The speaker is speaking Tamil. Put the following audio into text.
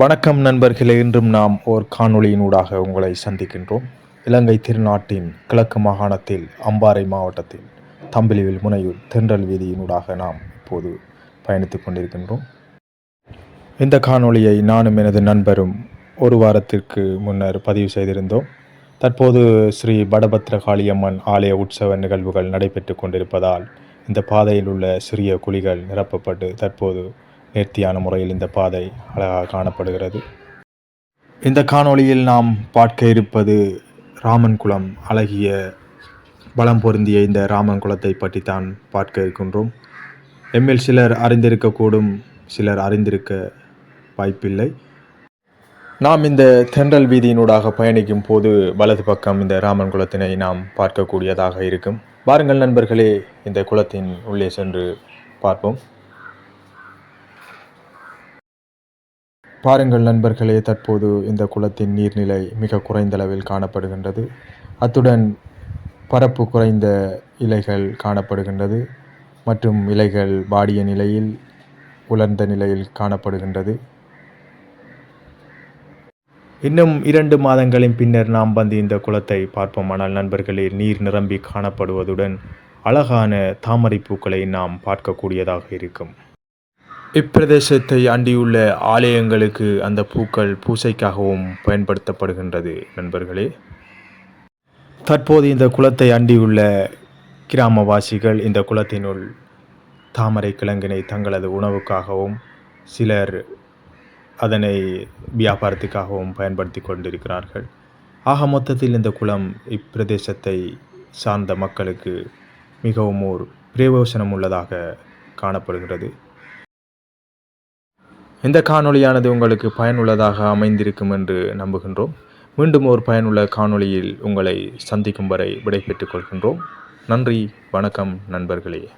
வணக்கம் நண்பர்களே இன்றும் நாம் ஓர் காணொளியினூடாக உங்களை சந்திக்கின்றோம். இலங்கை திருநாட்டின் கிழக்கு மாகாணத்தில் அம்பாறை மாவட்டத்தில் தம்பிலிவில் முனையூர் தென்றல் வீதியினூடாக நாம் இப்போது பயணித்துக் கொண்டிருக்கின்றோம். இந்த காணொளியை நானும் எனது நண்பரும் ஒரு வாரத்திற்கு முன்னர் பதிவு செய்திருந்தோம். தற்போது ஸ்ரீ படபத்ர காளியம்மன் ஆலய உற்சவ நிகழ்வுகள் நடைபெற்று கொண்டிருப்பதால் இந்த பாதையில் உள்ள சிறிய குழிகள் நிரப்பப்பட்டு தற்போது நேர்த்தியான முறையில் இந்த பாதை அழகாக காணப்படுகிறது. இந்த காணொளியில் நாம் பார்க்க இருப்பது ராமன் குளம் அழகிய பலம் பொருந்திய இந்த ராமன் குளத்தை பற்றி தான் பார்க்க இருக்கின்றோம். எம்மில் சிலர் அறிந்திருக்கக்கூடும் சிலர் அறிந்திருக்க வாய்ப்பில்லை. நாம் இந்த தென்றல் வீதியினூடாக பயணிக்கும் போது வலது பக்கம் இந்த ராமன் குளத்தினை நாம் பார்க்கக்கூடியதாக இருக்கும். வாருங்கள் நண்பர்களே இந்த குளத்தின் உள்ளே சென்று பார்ப்போம். பாருங்கள் நண்பர்களே தற்போது இந்த குளத்தின் நீர்நிலை மிக குறைந்த அளவில் காணப்படுகின்றது. அத்துடன் பரப்பு குறைந்த இலைகள் காணப்படுகின்றது மற்றும் இலைகள் வாடிய நிலையில் உலர்ந்த நிலையில் காணப்படுகின்றது. இன்னும் இரண்டு மாதங்களின் பின்னர் நாம் வந்து இந்த குளத்தை பார்ப்போமானால் நண்பர்களே நீர் நிரம்பி காணப்படுவதுடன் அழகான தாமரை பூக்களை நாம் பார்க்கக்கூடியதாக இருக்கும். இப்பிரதேசத்தை அண்டியுள்ள ஆலயங்களுக்கு அந்த பூக்கள் பூசைக்காகவும் பயன்படுத்தப்படுகின்றது நண்பர்களே. தற்போது இந்த குளத்தை அண்டியுள்ள கிராமவாசிகள் இந்த குளத்தினுள் தாமரை கிழங்கினை தங்களது உணவுக்காகவும் சிலர் அதனை வியாபாரத்துக்காகவும் பயன்படுத்தி கொண்டிருக்கிறார்கள். ஆக மொத்தத்தில் இந்த குளம் இப்பிரதேசத்தை சார்ந்த மக்களுக்கு மிகவும் ஒரு பிரயோசனம் உள்ளதாக காணப்படுகிறது. இந்த காணொளியானது உங்களுக்கு பயனுள்ளதாக அமைந்திருக்கும் என்று நம்புகின்றோம். மீண்டும் ஒரு பயனுள்ள காணொளியில் உங்களை சந்திக்கும் வரை விடைபெற்றுக் கொள்கின்றோம். நன்றி வணக்கம் நண்பர்களே.